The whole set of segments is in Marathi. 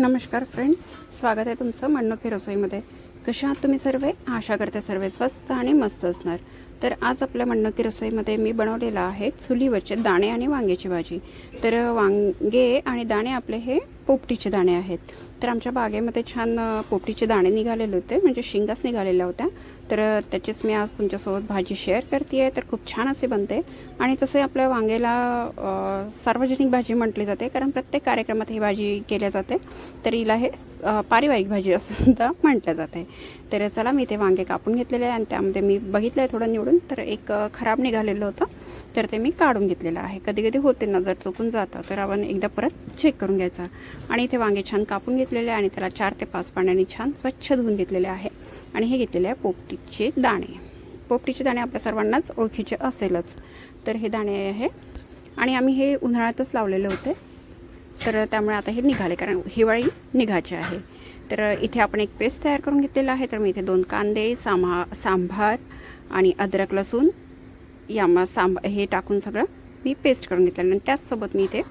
नमस्कार फ्रेंड्स स्वागत आहे तुमचं मन्नोखे रसोईमध्ये. कशा आहात तुम्ही सर्व? आशा करते सर्व स्वस्त आणि मस्त असणार. तर आज आपल्या मंडकी रसोईमध्ये मी बनवलेलं आहे चुलीवरचे दाणे आणि वांग्याची भाजी. तर वांगे आणि दाणे आपले हे पोपटीचे दाणे आहेत. तर आमच्या बागेमध्ये छान पोपटीचे दाणे निघालेले होते म्हणजे शिंगाच निघालेल्या होत्या. तर त्याचीच मी आज तुमच्यासोबत भाजी शेअर करते आहे तर खूप छान असे बनते. आणि तसे आपल्या वांग्याला सार्वजनिक भाजी म्हटली जाते कारण प्रत्येक कार्यक्रमात ही भाजी केल्या जाते. तर हिला हे पारिवारिक भाजी असं सुद्धा म्हटलं जात आहे. तर चला मी ते वांगे कापून घेतलेले आहे आणि त्यामध्ये मी बघितलं आहे थोडं निवडून. तर एक खराब निघालेलं होतं. तर ते मी काढून घेतलेलं आहे. कधी कधी होते ना जर चुकून जातं. तर आपण एकदा परत चेक करून घ्यायचा. आणि इथे वांगे छान कापून घेतलेले आहे आणि त्याला चार ते पाच पाण्याने छान स्वच्छ धुवून घेतलेले आहे. आणि हे घेतलेले आहे पोपटीचे दाणे. पोपटीचे दाणे आपल्या सर्वांनाच ओळखीचे असेलच. तर हे दाणे आहे. आणि आम्ही हे उन्हाळ्यातच लावलेले होते. तर त्यामुळे आता हे निघाले कारण हिवाळी निघायचे आहे. तर इथे आपण एक पेस्ट तयार करून घेतलेला आहे तर मी इथे दोन कांदे सामा सांभार आणि अद्रक लसूण यामा सांब हे टाकून सगळं मी पेस्ट करून घेतलेलं. आणि त्याचसोबत मी इथे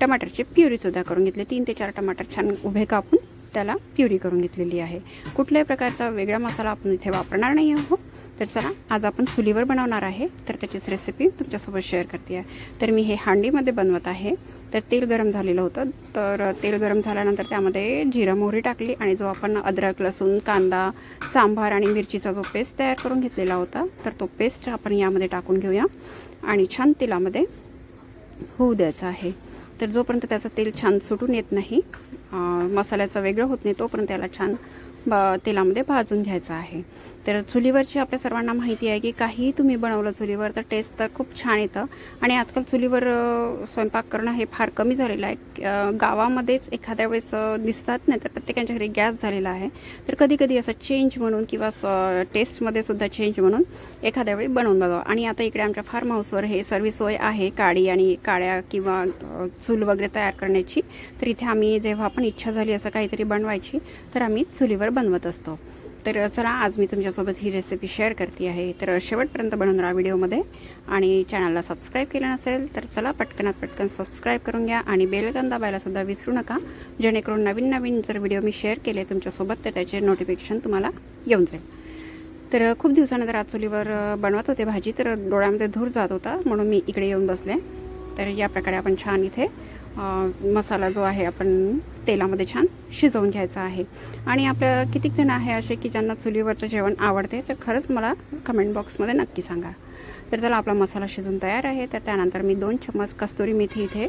टमाटरची प्युरीसुद्धा करून घेतली. तीन ते चार टमाटर छान उभे कापून त्याला प्युरी करून घेतलेली आहे. कुठल्याही प्रकारचा वेगळा मसाला आपण इथे वापरणार नाही आहोत. तर चला आज आपण चुलीवर बनवणार आहे. तर त्याचीच रेसिपी तुमच्यासोबत शेअर करते आहे. तर मी हे हांडीमध्ये बनवत आहे. तर तेल गरम झालेलं होतं. तर तेल गरम झाल्यानंतर त्यामध्ये जिरा मोहरी टाकली आणि जो आपण अद्रक लसूण कांदा सांबार आणि मिरचीचा जो पेस्ट तयार करून घेतलेला होता तर तो पेस्ट आपण यामध्ये टाकून घेऊया. आणि छान तेलामध्ये होऊ द्यायचा आहे. तर जोपर्यंत त्याचं तेल छान सुटून येत नाही मसाल्याचं वेगळं होत नाही तोपर्यंत त्याला छान ब तेलामध्ये भाजून घ्यायचं आहे. तर चुलीवरची आपल्या सर्वांना माहिती आहे की काहीही तुम्ही बनवलं चुलीवर तर टेस्ट तर खूप छान येतं. आणि आजकाल चुलीवर स्वयंपाक करणं हे फार कमी झालेलं आहे. गावामध्येच एखाद्या वेळेस दिसतात नाही तर प्रत्येकाच्या घरी गॅस झालेला आहे. तर कधी कधी असं चेंज म्हणून किंवा स्व टेस्टमध्ये सुद्धा चेंज म्हणून एखाद्या वेळी बनवून बघावं. आणि आता इकडे आमच्या फार्म हाऊसवर हे सर्व सोय आहे काडी आणि काळ्या किंवा चूल वगैरे तयार करण्याची. तर इथे आम्ही जेव्हा पण इच्छा झाली असं काहीतरी बनवायची तर आम्ही चुलीवर बनवत असतो. तर चला आज मी तुमच्यासोबत ही रेसिपी शेअर करते आहे. तर शेवटपर्यंत बनवून राहा व्हिडिओमध्ये. आणि चॅनलला सबस्क्राईब केलं नसेल तर चला पटकनात पटकन सबस्क्राईब करून घ्या. आणि बेलकन दाबायलासुद्धा विसरू नका. जेणेकरून नवीन नवीन जर व्हिडिओ मी शेअर केले तुमच्यासोबत तर त्याचे नोटिफिकेशन तुम्हाला येऊन जाईल. तर खूप दिवसानंतर आज चुलीवर बनवत होते भाजी तर डोळ्यामध्ये धूर जात होता म्हणून मी इकडे येऊन बसले. तर या प्रकारे आपण छान इथे मसाला जो आहे आपण तेलामध्ये छान शिजवून घ्यायचं आहे. आणि आपल्या कितीक जण आहे असे की ज्यांना चुलीवरचं जेवण आवडते तर खरंच मला कमेंट बॉक्समध्ये नक्की सांगा. तर चला आपला मसाला शिजून तयार आहे. तर त्यानंतर मी दोन चम्मच कस्तुरी मेथी इथे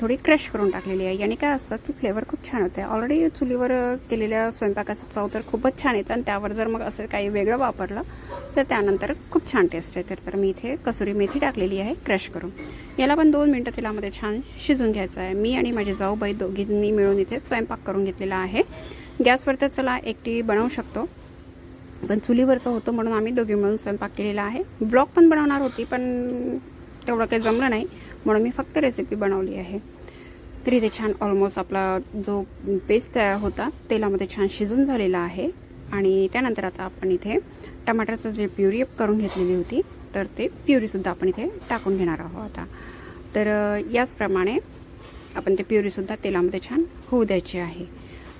थोडी क्रश करून टाकलेली आहे. याने काय असतं की फ्लेवर खूप छान होते. ऑलरेडी चुलीवर केलेल्या स्वयंपाकाचं चव तर खूपच छान येतं आणि त्यावर जर मग असं काही वेगळं वापरलं तर त्यानंतर खूप छान टेस्ट येते. तर मी इथे कसुरी मेथी टाकलेली आहे क्रश करून. याला पण दोन मिनटं तेलामध्ये छान शिजून घ्यायचं आहे. मी आणि माझी जाऊबाई दोघींनी मिळून इथे स्वयंपाक करून घेतलेला आहे. गॅसवर तर चला एकटी बनवू शकतो. पण चुलीवरचं होतं म्हणून आम्ही दोघी मिळून स्वयंपाक केलेला आहे. ब्लॉग पण बनवणार होती पण तेवढं काही जमलं नाही. म्हणून मी फक्त रेसिपी बनवली आहे. तरी ते छान ऑलमोस्ट आपला जो पेस्ट तयार होता तेलामध्ये छान शिजून झालेला आहे. आणि त्यानंतर आता आपण इथे टमाटरचं जे प्युरी करून घेतलेली होती तर ते प्युरीसुद्धा आपण इथे टाकून घेणार आहोत आता. तर याचप्रमाणे आपण ते प्युरीसुद्धा तेलामध्ये छान होऊ द्यायची आहे.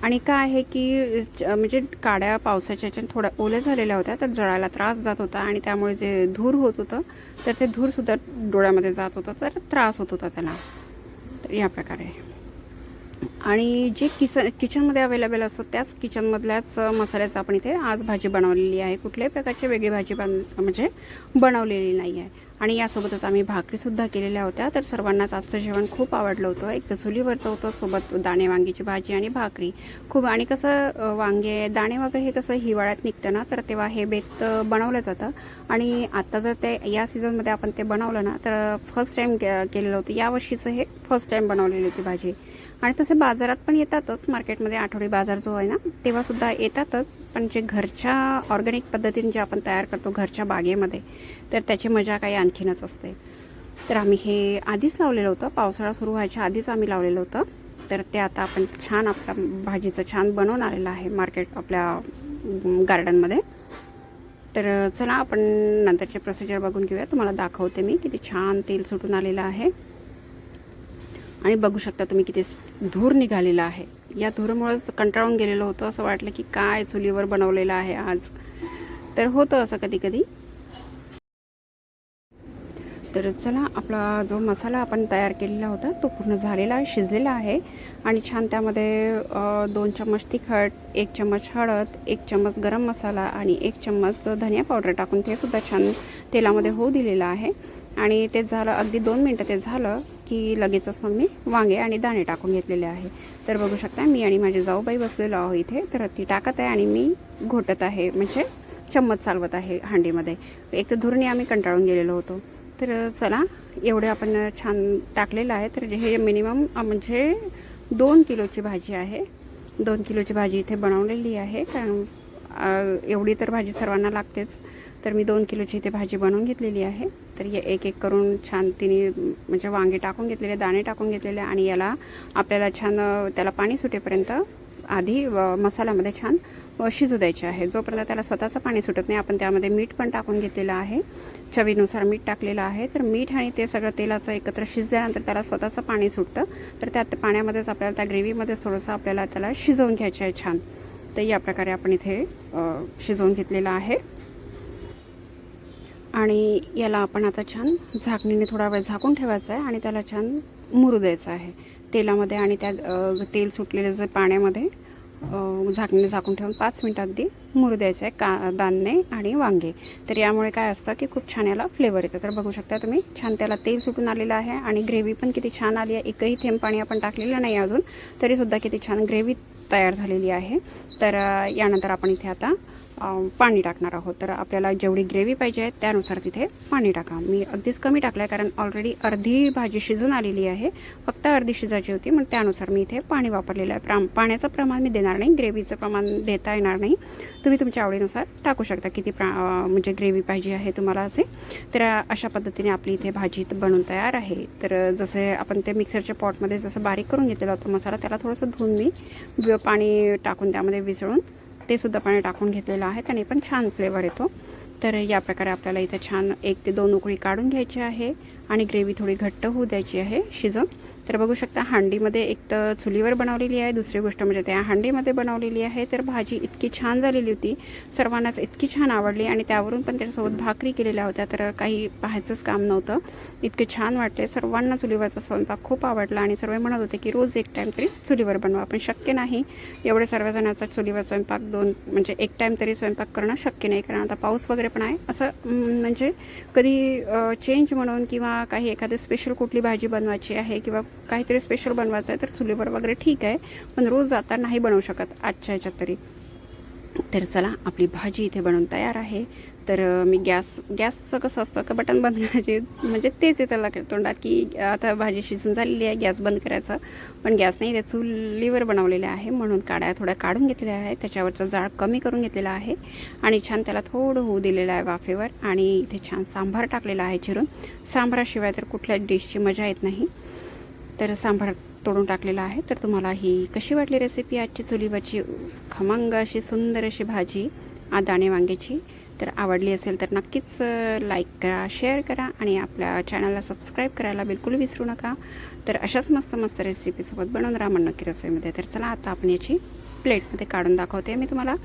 आणि काय आहे की च- म्हणजे काड्या पावसाच्या ह्याच्यात थोड्या ओल्या झालेल्या होत्या तर जळायला त्रास जात होता आणि त्यामुळे जे धूर होत होतं तर ते धूरसुद्धा डोळ्यामध्ये जात होतं तर त्रास होत होता त्याला. तर या प्रकारे. आणि जे किच किचनमध्ये अवेलेबल असतं त्याच किचनमधल्याच मसाल्याचं आपण इथे आज भाजी बनवलेली आहे. कुठल्याही प्रकारची वेगळी भाजी बन म्हणजे बनवलेली नाही आहे आणि यासोबतच आम्ही भाकरीसुद्धा केलेल्या होत्या. तर सर्वांनाच आजचं जेवण खूप आवडलं होतं. एक तर चुलीवरचं होतं सोबत दाणे वांगीची भाजी आणि भाकरी. खूप आणि कसं वांगे दाणे वगैरे हे कसं हिवाळ्यात निघतं ना तर तेव्हा हे बेत बनवलं जातं. आणि आता जर ते या सीझनमध्ये आपण ते बनवलं ना तर फर्स्ट टाईम केलेलं होतं. यावर्षीचं हे फर्स्ट टाईम बनवलेली होती भाजी. आणि तसे बाजारात पण येतातच. मार्केटमध्ये आठवडी बाजार जो आहे ना तेव्हासुद्धा येतातच. पण जे घरच्या ऑर्गॅनिक पद्धतीने जे आपण तयार करतो घरच्या बागेमध्ये तर त्याची मजा काही आणखीनच असते. तर आम्ही हे आधीच लावलेलं होतं. पावसाळा सुरू व्हायच्या आधीच आम्ही लावलेलं होतं. तर ते आता आपण छान आपल्या भाजीचं छान बनवून आलेलं आहे मार्केट आपल्या गार्डनमध्ये तर चला आपण नंतरचे प्रोसिजर बघून घेऊया. तुम्हाला दाखवते मी किती छान तेल सुटून आलेलं आहे. आणि बघू शकता तुम्ही किती धूर निघालेला आहे. या धुरामुळंच कंटाळून गेलेलं होतं असं वाटलं की काय चुलीवर बनवलेलं आहे आज. तर होतं असं कधी कधी. तर चला आपला जो मसाला आपण तयार केलेला होता तो पूर्ण झालेला आहे शिजलेला आहे. आणि छान त्यामध्ये दोन चम्मच तिखट एक चम्मच हळद एक चम्मच गरम मसाला आणि एक चम्मच धनिया पावडर टाकून ते सुद्धा छान तेलामध्ये होऊ दिलेलं आहे. आणि ते झालं अगदी दोन मिनटं ते झालं की लगेचच मग मी वांगे आणि दाणे टाकून घेतलेले आहे. तर बघू शकता मी आणि माझी जाऊबाई बसलेलो आहो इथे. तर ती टाकत आहे आणि मी घोटत आहे म्हणजे चम्मच चालवत आहे हांडीमध्ये. एक तर धुरणी आम्ही कंटाळून गेलेलो होतो. तर चला एवढे आपण छान टाकलेलं आहे. तर हे मिनिमम म्हणजे दोन किलोची भाजी आहे. दोन किलोची भाजी इथे बनवलेली आहे. कारण एवढी तर भाजी सर्वांना लागतेच. तर मी दोन किलोची इथे भाजी बनवून घेतलेली आहे. तर हे एक एक करून छान तिने म्हणजे वांगे टाकून घेतलेले दाणे टाकून घेतलेले आणि याला आपल्याला छान त्याला पाणी सुटेपर्यंत आधी मसाल्यामध्ये छान शिजू द्यायचे आहे. जोपर्यंत त्याला स्वतःचं पाणी सुटत नाही आपण त्यामध्ये मीठ पण टाकून घेतलेलं आहे. चवीनुसार मीठ टाकलेलं आहे. तर मीठ आणि ते सगळं तेलाचं एकत्र शिजल्यानंतर त्याला स्वतःचं पाणी सुटतं. तर त्या पाण्यामध्येच आपल्याला त्या ग्रेव्हीमध्येच थोडंसं आपल्याला त्याला शिजवून घ्यायचं आहे छान. तर या प्रकारे आपण इथे शिजवून घेतलेलं आहे. आणि याला आपण आता छान झाकणीने थोडा वेळ झाकून ठेवायचं आहे आणि त्याला छान मुरू द्यायचं आहे. तेलामध्ये आणि त्या तेल सुटलेलं जे पाण्यामध्ये झाकणीने झाकून ठेवून पाच मिनटं अगदी मुरू द्यायचं आहे का दाणे आणि वांगे. तर यामुळे काय असतं की खूप छान याला फ्लेवर येतं. तर बघू शकता तुम्ही छान त्याला तेल सुटून आलेलं आहे आणि ग्रेव्ही पण किती छान आली आहे. एकही थेंब पाणी आपण टाकलेलं नाही अजून तरीसुद्धा किती छान ग्रेव्ही तयार झालेली आहे. तर यानंतर आपण इथे आता पाणी टाकणार आहोत. तर आपल्याला जेवढी ग्रेव्ही पाहिजे आहे त्यानुसार तिथे पाणी टाका. मी अगदीच कमी टाकलं आहे कारण ऑलरेडी अर्धी भाजी शिजून आलेली आहे. फक्त अर्धी शिजायची होती मग त्यानुसार मी इथे पाणी वापरलेलं आहे. प्रा पाण्याचं प्रमाण मी देणार नाही ग्रेव्हीचं प्रमाण देता येणार नाही. तुम्ही तुमच्या आवडीनुसार टाकू शकता किती प्रा म्हणजे ग्रेव्ही पाहिजे आहे तुम्हाला असे. तर अशा पद्धतीने आपली इथे भाजी बनून तयार आहे. तर जसे आपण ते मिक्सरच्या पॉटमध्ये जसं बारीक करून घेतलेला होता मसाला त्याला थोडंसं धुवून मी पाणी टाकून त्यामध्ये विसळून ते सुद्धा पाणी टाकून घेतलेलं आहे त्याने पण छान फ्लेवर येतो. तर या प्रकारे आपल्याला इथे छान एक ते दोन उकळी काढून घ्यायची आहे आणि ग्रेव्ही थोडी घट्ट होऊ द्यायची आहे शिजून तर बघू शकता हांडीमध्ये एक तर चुलीवर बनवलेली आहे दुसरी गोष्ट म्हणजे त्या हांडीमध्ये बनवलेली आहे. तर भाजी इतकी छान झालेली होती. सर्वांनाच इतकी छान आवडली आणि त्यावरून पण त्याच्यासोबत भाकरी केलेल्या होत्या तर काही पाहायचंच काम नव्हतं. इतके छान वाटले सर्वांना चुलीवरचा स्वयंपाक खूप आवडला आणि सर्व म्हणत होते की रोज एक टाईम तरी चुलीवर बनवा पण शक्य नाही. एवढे सर्वजणांचा चुलीवर स्वयंपाक दोन म्हणजे एक टाईम तरी स्वयंपाक करणं शक्य नाही कारण आता पाऊस वगैरे पण आहे. असं म्हणजे कधी चेंज म्हणून किंवा काही एखादी स्पेशल कुठली भाजी बनवायची आहे किंवा काहीतरी स्पेशल बनवायचं आहे तर चुलीवर वगैरे ठीक आहे पण रोज आता नाही बनवू शकत आजच्या ह्याच्यात तरी. तर चला आपली भाजी इथे बनवून तयार आहे. तर मी गॅस गॅसचं कसं असतं का बटन बंद करायचे म्हणजे तेच येतं लक्षात तोंडात की आता भाजी शिजून झालेली आहे गॅस बंद करायचा. पण गॅस नाही ते चुलीवर बनवलेले आहे म्हणून काड्या थोड्या काढून घेतलेल्या आहे त्याच्यावरचं जाळ कमी करून घेतलेलं आहे. आणि छान त्याला थोडं होऊ दिलेलं आहे वाफेवर आणि इथे छान सांबार टाकलेला आहे चिरून. सांबाराशिवाय तर कुठल्याच डिशची मजा येत नाही. तर सांभार तोडून टाकलेला आहे. तर तुम्हाला ही कशी वाटली रेसिपी आजची चुलीवरची खमंग अशी सुंदर अशी भाजी दाणे वांग्याची. तर आवडली असेल तर नक्कीच लाईक करा शेअर करा आणि आपल्या चॅनलला सबस्क्राईब करायला बिलकुल विसरू नका. तर अशाच मस्त मस्त रेसिपीसोबत बनवून राहा नक्की रसोईमध्ये. तर चला आता आपण याची प्लेटमध्ये काढून दाखवते. मी तुम्हाला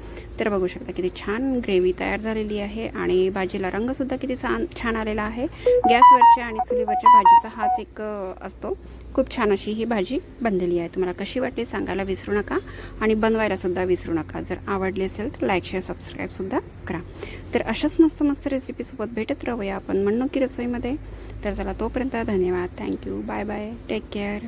तर बघू शकता किती छान ग्रेव्ही तयार झालेली आहे आणि भाजीला रंगसुद्धा किती छान छान आलेला आहे. गॅसवरच्या आणि चुलीवरच्या भाजीचा हाच एक असतो. खूप छान अशी ही भाजी बनलेली आहे. तुम्हाला कशी वाटली सांगायला विसरू नका आणि बनवायलासुद्धा विसरू नका. जर आवडली असेल तर लाईक शेअर सबस्क्राईबसुद्धा करा. तर अशाच मस्त मस्त रेसिपीसोबत भेटत राहूया आपण म्हणणं की रसोईमध्ये. तर चला तोपर्यंत धन्यवाद. Thank you. Bye bye. Take care.